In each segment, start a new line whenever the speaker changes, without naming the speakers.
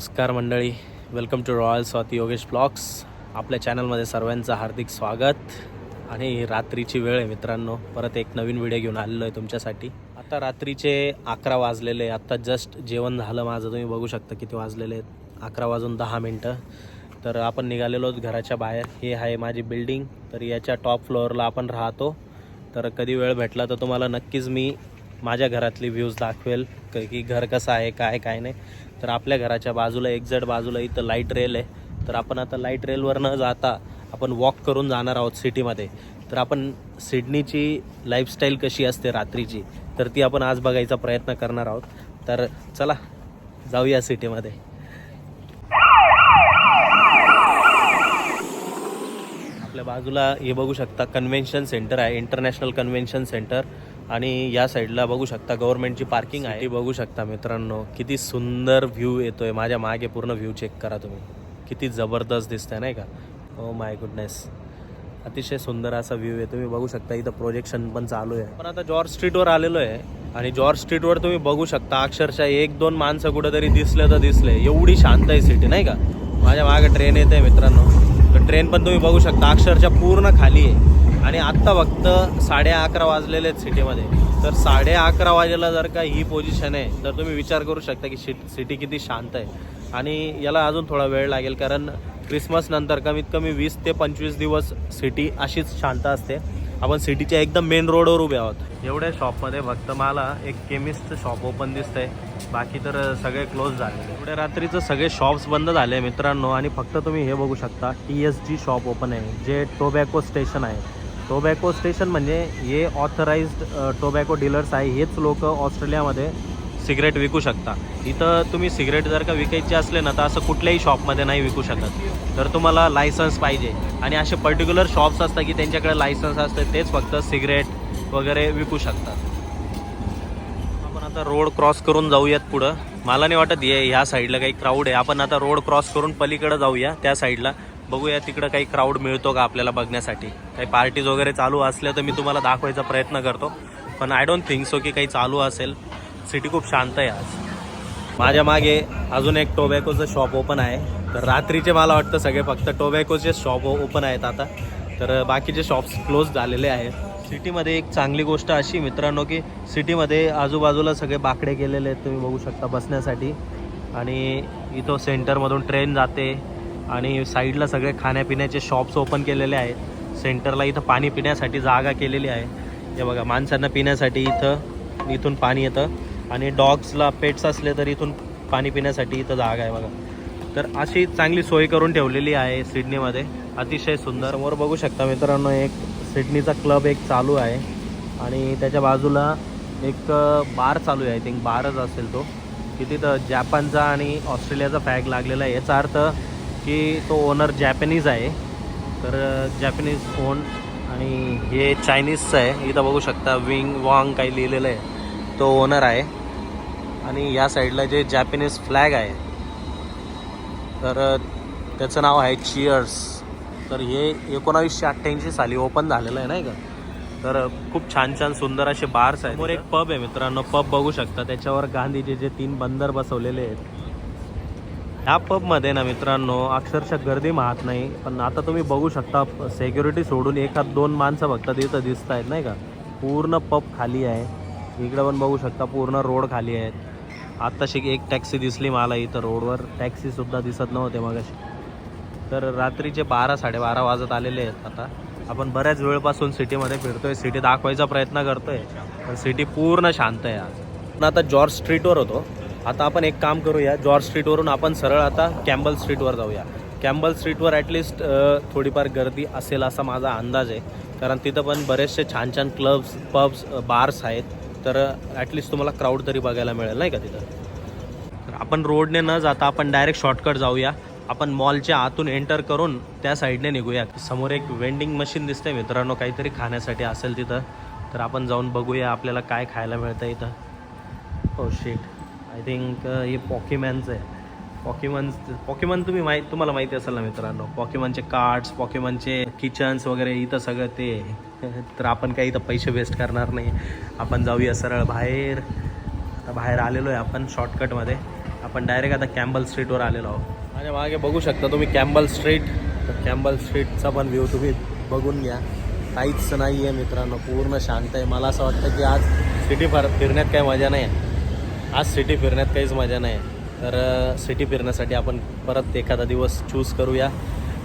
नमस्कार मंडळी. Welcome to royal Swati Yogesh blogs आपल्या चॅनलमध्ये सर्वांचं हार्दिक स्वागत आणि रात्रीची वेळ आहे मित्रांनो. परत एक नवीन व्हिडिओ घेऊन आलेलो आहे तुमच्यासाठी. आता रात्रीचे अकरा वाजलेले आहे. आत्ता जस्ट जेवण झालं माझं. तुम्ही बघू शकता किती वाजलेले आहेत. अकरा वाजून दहा मिनटं. तर आपण निघालेलो आहोत घराच्या बाहेर. हे आहे माझी बिल्डिंग तर याच्या टॉप फ्लोअरला आपण राहतो. तर कधी वेळ भेटला तर तुम्हाला नक्कीच मी माझ्या घरातली व्ह्यूज दाखवेल की घर कसं आहे काय काय नाही. तर आपल्या घराच्या बाजूला एक्झॅक्ट बाजूला इथं लाइट रेल आहे. तर आपण आता लाइट रेलवर न जाता आपण वॉक करून जाणार आहोत सिटीमध्ये तर आपण सिडनीची लाईफस्टाईल कशी असते रात्रीची तर ती आपण आज बघायचा प्रयत्न करणार आहोत. तर चला जाऊया सिटीमध्ये आपल्या बाजूला हे बघू शकता कन्व्हेन्शन सेंटर आहे इंटरनॅशनल कन्व्हेन्शन सेंटर आणि या साईडला बघू शकता गव्हर्नमेंटची पार्किंग आहे. ती बघू शकता मित्रांनो किती सुंदर व्ह्यू येतोय. माझ्या मागे पूर्ण व्ह्यू चेक करा तुम्ही. किती जबरदस्त दिसतंय नाही का? ओ माय गुडनेस अतिशय सुंदर असा व्ह्यू आहे. तुम्ही बघू शकता इथं प्रोजेक्शन पण चालू आहे. पण आता जॉर्ज स्ट्रीटवर आलेलो आहे आणि जॉर्ज स्ट्रीटवर तुम्ही बघू शकता अक्षरशः एक दोन माणसं कुठेतरी दिसले तर दिसले. एवढी शांत आहे सिटी नाही का? माझ्या मागे ट्रेन येते मित्रांनो. तर ट्रेन पण तुम्ही बघू शकता अक्षरशः पूर्ण खाली आहे. आणि आत्ता फक्त साडे अकरा वाजलेले आहेत सिटीमध्ये. तर साडे अकरा वाजेला जर का ही पोझिशन आहे तर तुम्ही विचार करू शकता की शि सिटी किती शांत आहे. आणि याला अजून थोडा वेळ लागेल कारण क्रिसमस नंतर कमीत कमी वीस ते पंचवीस दिवस सिटी अशीच शांत असते. आपण सिटीच्या एकदम मेन रोडवर उभे आहोत. एवढ्या शॉपमध्ये फक्त मला एक केमिस्टचं शॉप ओपन दिसतंय. बाकी तर सगळे क्लोज झाले. एवढ्या रात्रीचं सगळे शॉप्स बंद झाले मित्रांनो आणि फक्त तुम्ही हे बघू शकता T S G shop open आहे जे टोबॅको स्टेशन आहे. टोबॅको स्टेशन म्हणजे हे ऑथराइज्ड टोबॅको डीलर्स आहे. हेच लोक ऑस्ट्रेलियामध्ये सिगरेट विकू शकता इथं तुम्ही सिगरेट जर का विकायचे असले ना तर असं कुठल्याही शॉपमध्ये नाही विकू शकत. तर तुम्हाला लायसन्स पाहिजे. आणि असे पर्टिक्युलर शॉप्स असतात की त्यांच्याकडे लायसन्स असते तेच फक्त सिगरेट वगैरे विकू शकतात. आपण आता रोड क्रॉस करून जाऊयात पुढं. मला नाही वाटत ये ह्या साईडला काही क्राऊड आहे. आपण आता रोड क्रॉस करून पलीकडे जाऊया त्या साईडला बघूया तिकडं काही क्राऊड मिळतो का आपल्याला बघण्यासाठी. काही पार्टीज वगैरे चालू असल्या तर मी तुम्हाला दाखवायचा प्रयत्न करतो. पण आय डोंट थिंक सो की काही चालू असेल. सिटी खूप शांत आहे आज. माझ्या मागे अजून एक टोबॅकोचं शॉप ओपन आहे. तर रात्रीचे मला वाटतं सगळे फक्त टोबॅकोचे शॉप ओपन आहेत आता. तर बाकीचे शॉप्स क्लोज झालेले आहेत. सिटीमध्ये एक चांगली गोष्ट अशी मित्रांनो की सिटीमध्ये आजूबाजूला सगळे बाकडे केलेले आहेत. तुम्ही बघू शकता बसण्यासाठी. आणि इथं सेंटरमधून ट्रेन जाते. आणि साईडला सगळे खाण्यापिण्याचे शॉप्स ओपन केलेले आहेत. सेंटरला इथं पाणी पिण्यासाठी जागा केलेली आहे. हे बघा माणसांना पिण्यासाठी इथं इथून पाणी येतं. आणि डॉग्सला पेट्स असले तर इथून पाणी पिण्यासाठी इथं जागा आहे बघा. तर अशी चांगली सोय करून ठेवलेली आहे सिडनीमध्ये. अतिशय सुंदर. समोर बघू शकता मित्रांनो एक सिडनीचा क्लब एक चालू आहे. आणि त्याच्या बाजूला एक बार चालू आहे. आय थिंक बारच असेल तो. की तिथं जपानचा आणि ऑस्ट्रेलियाचा फॅग लागलेला आहे. याचा अर्थ की तो ओनर जॅपनीज आहे. तर जॅपनीज ओन आणि हे चायनीजचं आहे. इथं बघू शकता विंग वांग काही लिहिलेलं आहे. तो ओनर आहे. आणि या साईडला जे जॅपनीज फ्लॅग आहे. तर त्याचं नाव आहे चिअर्स तर हे एकोणावीसशे अठ्ठ्याऐंशी साली ओपन झालेलं आहे नाही का? तर खूप छान छान सुंदर असे बार्स आहेत समोर एक पब आहे मित्रांनो. पब बघू शकता. त्याच्यावर गांधीजीचे तीन बंदर बसवलेले आहेत. ह्या पबमध्ये ना मित्रांनो अक्षरशः गर्दी माहत नाही. पण आता तुम्ही बघू शकता सेक्युरिटी सोडून एखाद दोन माणसं फक्त तिथं दिसत आहेत नाही का? पूर्ण पब खाली आहे. इकडं पण बघू शकता पूर्ण रोड खाली आहेत. आत्ताशी एक टॅक्सी दिसली मला इथं रोडवर टॅक्सीसुद्धा दिसत नव्हते मग तर रात्रीचे बारा साडेबारा वाजत आलेले आहेत आता. आपण बऱ्याच वेळपासून सिटीमध्ये फिरतोय. सिटी दाखवायचा प्रयत्न करतोय. पण सिटी पूर्ण शांत आहे आज. पण आता जॉर्ज स्ट्रीटवर होतो. आता आपण एक काम करूया. जॉर्ज स्ट्रीटवरून आपण सरळ आता कॅम्बल स्ट्रीटवर जाऊया. कॅम्बल स्ट्रीटवर ॲटलिस्ट थोडीफार गर्दी असेल असा माझा अंदाज आहे. कारण तिथं पण बरेचसे छान छान क्लब्स पब्स बार्स आहेत. तर ॲटलिस्ट तुम्हाला क्राऊड तरी बघायला मिळेल नाही का तिथं? तर आपण रोडने न जाता आपण डायरेक्ट शॉर्टकट जाऊया. आपण मॉलच्या आतून एंटर करून त्या साईडने निघूया. समोर एक वेंडिंग मशीन दिसते मित्रांनो काहीतरी खाण्यासाठी असेल तिथं. तर आपण जाऊन बघूया आपल्याला काय खायला मिळतं इथं. Oh हो शीट आय थिंक हे पॉकीमॅनचं आहे. पॉकीमन पॉकीमन तुम्ही माहीत तुम्हाला माहिती असेल ना मित्रांनो पॉकीमनचे कार्ड्स पॉकीमनचे किचन्स वगैरे इथं सगळं ते. तर आपण काही इथं पैसे वेस्ट करणार नाही. आपण जाऊया सरळ बाहेर. आता बाहेर आलेलो आहे आपण शॉर्टकटमध्ये आपण डायरेक्ट आता कॅम्बल स्ट्रीटवर आलेलो आहोत. माझ्या मागे बघू शकता तुम्ही कॅम्बल स्ट्रीट तर कॅम्बल स्ट्रीटचा पण व्ह्यू तुम्ही बघून घ्या. काहीच नाही आहे मित्रांनो पूर्ण शांत आहे. मला असं वाटतं की आज सिटी फार फिरण्यात काही मजा नाही आहे आज सिटी फिरण्यात काहीच मजा नाही. तर सिटी फिरण्यासाठी आपण परत एखादा दिवस चूज करूया.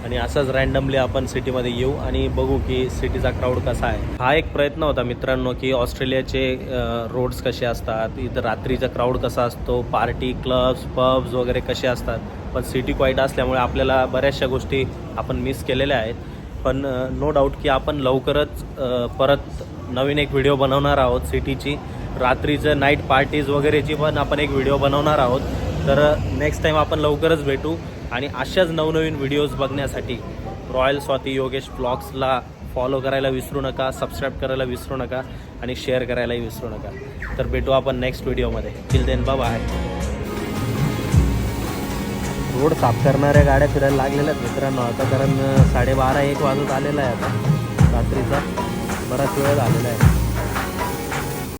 आणि असंच रँडमली आपण सिटीमध्ये येऊ आणि बघू की सिटीचा क्राऊड कसा आहे. हा एक प्रयत्न होता मित्रांनो की ऑस्ट्रेलियाचे रोड्स कसे असतात इथं रात्रीचा क्राऊड कसा असतो पार्टी क्लब्स पब्स वगैरे कसे असतात. पण सिटी क्वाईट असल्यामुळे आपल्याला बऱ्याचशा गोष्टी आपण मिस केलेल्या आहेत. पण नो डाऊट की आपण लवकरच परत नवीन एक व्हिडिओ बनवणार आहोत सिटीची रात्रीचं नाईट पार्टीज वगैरेची पण आपण एक व्हिडिओ बनवणार आहोत. तर नेक्स्ट टाईम आपण लवकरच भेटू आणि अशाच नवनवीन व्हिडिओज बघण्यासाठी रॉयल स्वाती योगेश ब्लॉग्सला फॉलो करायला विसरू नका सबस्क्राईब करायला विसरू नका आणि शेअर करायलाही विसरू नका. तर भेटू आपण नेक्स्ट व्हिडिओमध्ये चिल देन बाय रोड साफ करणाऱ्या गाड्या फिरायला लागलेल्या आहेत मित्रांनो. आता कारण साडेबारा एक वाजत आलेला आहे आता रात्रीचा. बराच वेळ झालेला आहे.